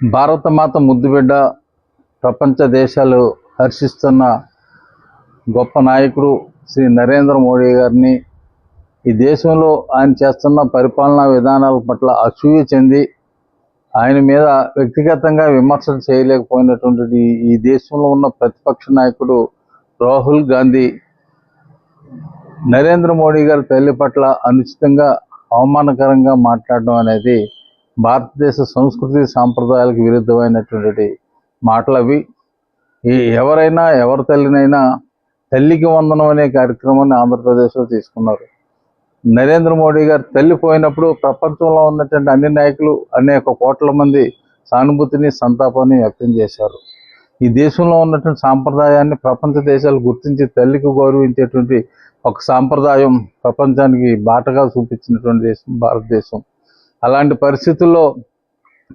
భారతమాత ముద్దుబిడ్డ ప్రపంచ దేశాలు హర్షిస్తున్న గొప్ప నాయకుడు శ్రీ నరేంద్ర మోడీ గారిని ఈ దేశంలో ఆయన చేస్తున్న పరిపాలనా విధానాల పట్ల అసూయ చెంది ఆయన మీద వ్యక్తిగతంగా విమర్శలు చేయలేకపోయినటువంటి ఈ దేశంలో ఉన్న ప్రతిపక్ష నాయకుడు రాహుల్ గాంధీ నరేంద్ర మోడీ గారి తల్లి పట్ల అనుచితంగా అవమానకరంగా మాట్లాడడం అనేది భారతదేశ సంస్కృతి సాంప్రదాయాలకు విరుద్ధమైనటువంటి మాటలు అవి ఈ ఎవరైనా ఎవరి తల్లినైనా తల్లికి వందనం అనే కార్యక్రమాన్ని ఆంధ్రప్రదేశ్లో తీసుకున్నారు. నరేంద్ర మోడీ గారు తల్లి పోయినప్పుడు ప్రపంచంలో ఉన్నటువంటి అన్ని నాయకులు అనేక కోట్ల మంది సానుభూతిని సంతాపాన్ని వ్యక్తం చేశారు. ఈ దేశంలో ఉన్నటువంటి సాంప్రదాయాన్ని ప్రపంచ దేశాలు గుర్తించి తల్లికి గౌరవించేటువంటి ఒక సాంప్రదాయం ప్రపంచానికి బాటగా చూపించినటువంటి దేశం భారతదేశం. అలాంటి పరిస్థితుల్లో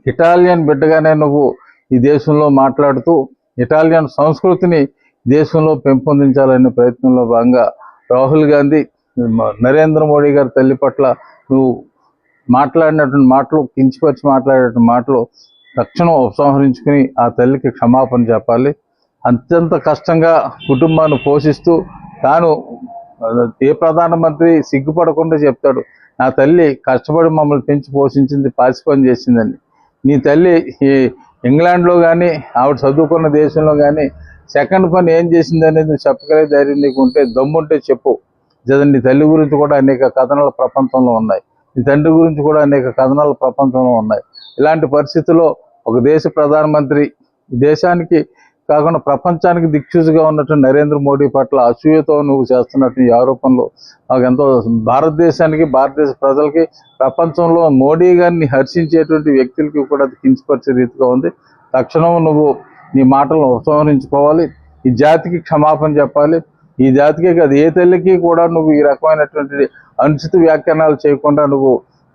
ఇటాలియన్ బిడ్డగానే నువ్వు ఈ దేశంలో మాట్లాడుతూ ఇటాలియన్ సంస్కృతిని దేశంలో పెంపొందించాలనే ప్రయత్నంలో భాగంగా రాహుల్ గాంధీ నరేంద్ర మోడీ గారి తల్లి పట్ల నువ్వు మాట్లాడినటువంటి మాటలు కించిపరిచి మాట్లాడేటువంటి మాటలు తక్షణం ఉపసంహరించుకుని ఆ తల్లికి క్షమాపణ చెప్పాలి. అత్యంత కష్టంగా కుటుంబాన్ని పోషిస్తూ తాను ఏ ప్రధానమంత్రి సిగ్గుపడకుండా చెప్తాడు నా తల్లి కష్టపడి మమ్మల్ని పెంచి పోషించింది పాసిపని చేసిందని నీ తల్లి ఈ ఇంగ్లాండ్లో కానీ ఆవిడ చదువుకున్న దేశంలో కానీ సెకండ్ పని ఏం చేసింది అనేది నువ్వు చెప్పగలిగే ధైర్యం నీకు ఉంటే దమ్ముంటే చెప్పు. జద నీ తల్లి గురించి కూడా అనేక కథనాలు ప్రపంచంలో ఉన్నాయి. నీ తండ్రి గురించి కూడా అనేక కథనాలు ప్రపంచంలో ఉన్నాయి. ఇలాంటి పరిస్థితుల్లో ఒక దేశ ప్రధానమంత్రి ఈ దేశానికి కాకుండా ప్రపంచానికి దిక్సూచిగా ఉన్నటువంటి నరేంద్ర మోడీ పట్ల అసూయతో నువ్వు చేస్తున్నట్టు ఈ ఆరోపణలు నాకు ఎంతో భారతదేశానికి భారతదేశ ప్రజలకి ప్రపంచంలో మోడీ గారిని హర్షించేటువంటి వ్యక్తులకి కూడా అది కించపరిచే రీతిగా ఉంది. తక్షణం నువ్వు నీ మాటలను ఉపసంహరించుకోవాలి. ఈ జాతికి క్షమాపణ చెప్పాలి. ఈ జాతికి కాదు ఏ తల్లికి కూడా నువ్వు ఈ రకమైనటువంటి అనుచిత వ్యాఖ్యానాలు చేయకుండా నువ్వు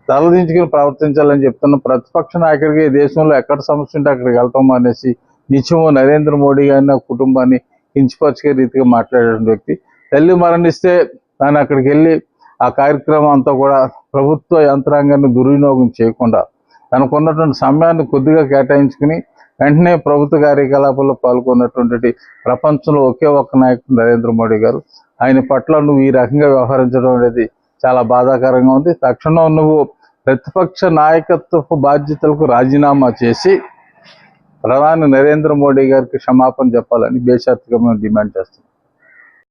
తలదించుకుని ప్రవర్తించాలని చెప్తున్న ప్రతిపక్ష నాయకుడికి దేశంలో ఎక్కడ సమస్య ఉంటే అక్కడికి వెళ్తాం అనేసి నిత్యము నరేంద్ర మోడీ గారిని ఆ కుటుంబాన్ని కించపరిచే రీతిగా మాట్లాడేటువంటి వ్యక్తి. తల్లి మరణిస్తే తాను అక్కడికి వెళ్ళి ఆ కార్యక్రమం అంతా కూడా ప్రభుత్వ యంత్రాంగాన్ని దుర్వినియోగం చేయకుండా తనకున్నటువంటి సమయాన్ని కొద్దిగా కేటాయించుకుని వెంటనే ప్రభుత్వ కార్యకలాపాల్లో పాల్గొన్నటువంటి ప్రపంచంలో ఒకే ఒక్క నాయకుడు నరేంద్ర మోడీ గారు. ఆయన పట్ల నువ్వు ఈ రకంగా వ్యవహరించడం అనేది చాలా బాధాకరంగా ఉంది. తక్షణం నువ్వు ప్రతిపక్ష నాయకత్వపు బాధ్యతలకు రాజీనామా చేసి ప్రధాని నరేంద్ర మోడీ గారికి క్షమాపణ చెప్పాలని బేషరతుగా మేము డిమాండ్ చేస్తున్నాం.